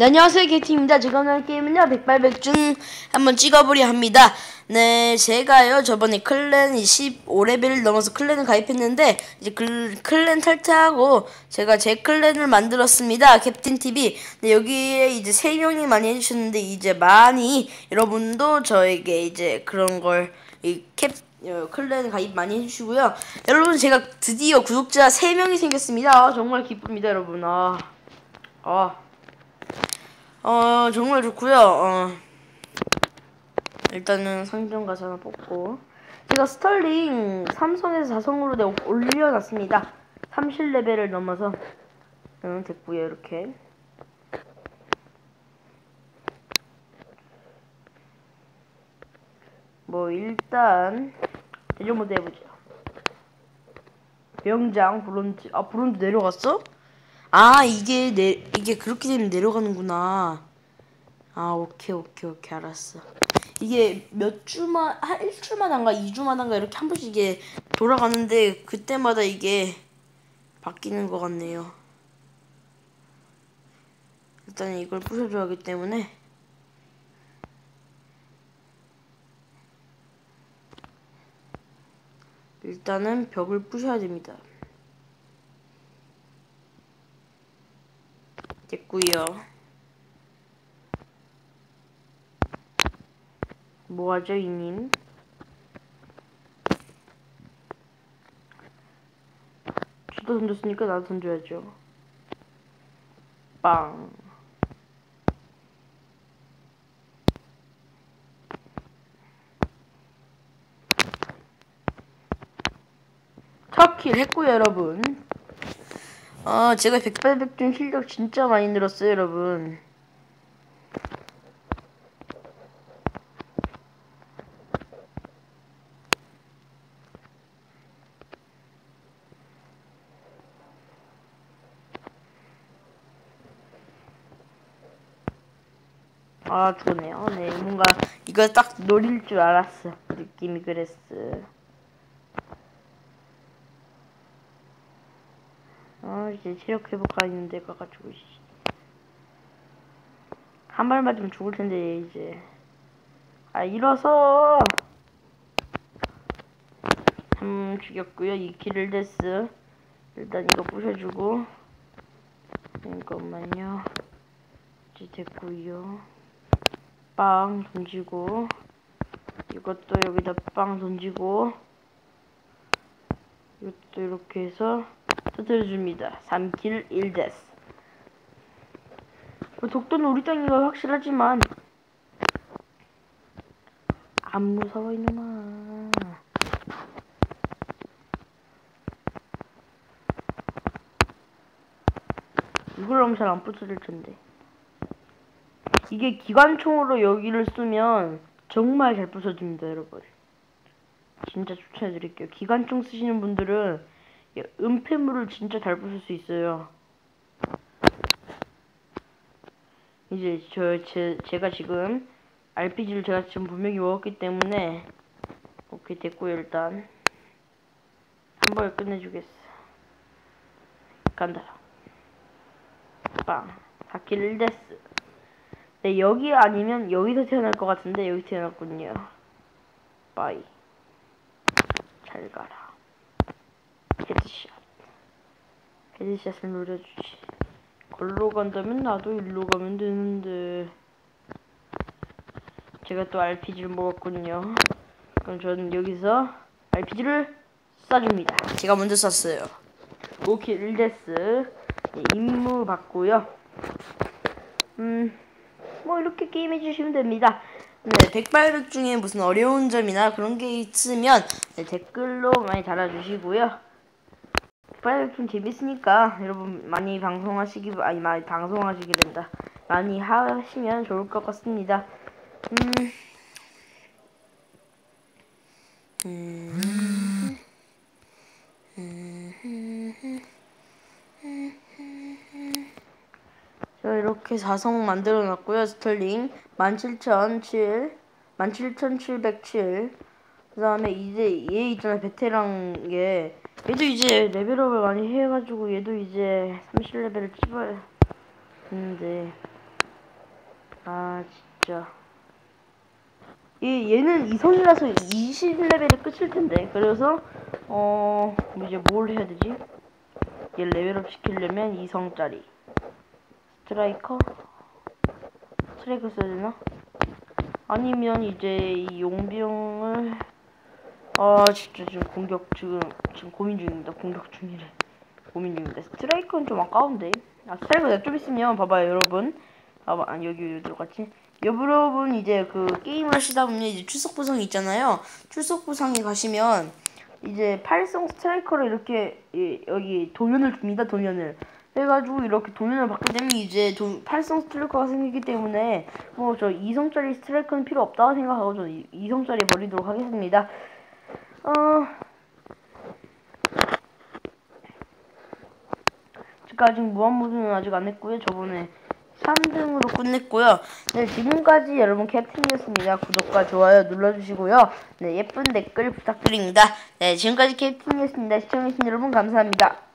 네, 안녕하세요. 제가 오늘 할 게임은요, 백발백중 한번 찍어보려 합니다. 네, 제가요, 저번에 클랜 15레벨을 넘어서 클랜을 가입했는데, 이제 클, 클랜 탈퇴하고, 제가 제 클랜을 만들었습니다. 캡틴TV. 네, 여기에 이제 3명이 많이 해주셨는데, 이제 많이, 여러분도 저에게 이제 그런 걸, 이 캡, 어, 클랜 가입 많이 해주시고요. 여러분, 제가 드디어 구독자 3명이 생겼습니다. 아, 정말 기쁩니다, 여러분. 아, 아. 어 정말 좋고요. 어 일단은 상점 가서 하나 뽑고 제가 스털링 삼성에서 4성으로 내 올려놨습니다. 30레벨을 넘어서 응, 됐고요 이렇게 뭐 일단 모드 해보죠. 명장 브론즈 아 브론즈 내려갔어? 아 이게 내 이게 그렇게 되면 내려가는구나. 아 오케이 오케이 오케이 알았어. 이게 몇 주만 한 일주만한가 이주만한가 이렇게 한 번씩 이게 돌아가는데 그때마다 이게 바뀌는 것 같네요. 일단 이걸 부셔줘야 하기 때문에 일단은 벽을 부셔야 됩니다. 됐구요. 뭐하죠, 이님? 주도 던졌으니까 나도 던져야죠. 빵. 첫 킬 했고요, 여러분. 아, 제가 백발백중 실력 진짜 많이 늘었어요, 여러분. 아, 좋네요. 네, 뭔가 이거 딱 노릴 줄 알았어. 느낌이 그랬어. 아 이제 체력 회복가 있는데 가가지고 한 발 맞으면 죽을 텐데 이제. 아 일어서! 한 죽였고요. 2킬을 됐어 일단 이거 부셔주고. 잠깐만요. 이제 됐고요. 빵 던지고. 이것도 여기다 빵 던지고. 이것도 이렇게 해서 터뜨려줍니다. 3킬 1데스. 뭐 독도는 우리 땅이가 확실하지만 안 무서워 이놈아. 이걸 하면 잘 안 부서질 텐데. 이게 기관총으로 여기를 쓰면 정말 잘 부서집니다, 여러분. 진짜 추천해드릴게요. 기관총 쓰시는 분들은 은폐물을 진짜 잘 부술 수 있어요. 이제 저 제, 제가 지금 RPG를 제가 지금 분명히 먹었기 때문에 오케이 됐고요 일단 한 번에 끝내주겠어. 간다. 빵. 4킬 1데스. 네 여기 아니면 여기서 태어날 것 같은데 여기 태어났군요. 빠이. 잘 가라. 헤드샷 헤드샷을 노려주지. 걸로 간다면 나도 일로 가면 되는데. 제가 또 RPG를 먹었군요. 그럼 저는 여기서 RPG를 쏴줍니다. 제가 먼저 쐈어요. 오케이 1데스. 네, 임무 받고요. 음 뭐 이렇게 게임 해주시면 됩니다. 네, 백발백 중에 무슨 어려운 점이나 그런 게 있으면 네, 댓글로 많이 달아주시고요. 빨좀 재밌으니까 여러분 많이 방송하시기 아니 많이 방송하시게 된다. 많이 하시면 좋을 것 같습니다. 음. 음. 자 이렇게 사성 만들어 놨고요 스털링 17007 17707 그 다음에 이제 얘 있잖아 베테랑 얘. 얘도 이제 레벨업을 많이 해가지고 얘도 이제 30레벨을 찍어야 되는데. 아 진짜. 얘 얘는 이성이라서 20레벨이 끝일 텐데. 그래서 어 이제 뭘 해야 되지? 얘 레벨업 시키려면 이성짜리. 스트라이커? 스트라이커 써야 되나? 아니면 이제 이 용병을 아 진짜 지금 공격 지금 지금 고민 중입니다. 공격 중이래. 고민 중입니다. 스트라이커는 좀 아까운데. 아 스트라이커 내가 좀 있으면 봐봐요 여러분. 봐봐. 아니 여기 여기 들어갔지? 여러분 이제 그 게임을 하시다 보면 이제 출석 부상이 있잖아요. 출석 부상에 가시면 이제 팔성 스트라이커를 이렇게 예, 여기 도면을 줍니다 도면을. 해가지고 이렇게 도면을 받게 되면 이제 도, 팔성 스트라이커가 생기기 때문에 뭐 저 이성짜리 스트라이커는 필요 없다고 생각하고 저 이- 이성짜리 버리도록 하겠습니다 어 제가 아직 무한무수는 아직 안 했고요 저번에 3등으로 끝냈고요. 네, 지금까지 여러분 캡틴이었습니다. 구독과 좋아요 눌러주시고요. 네, 예쁜 댓글 부탁드립니다. 네, 지금까지 캡틴이었습니다. 시청해주신 여러분 감사합니다.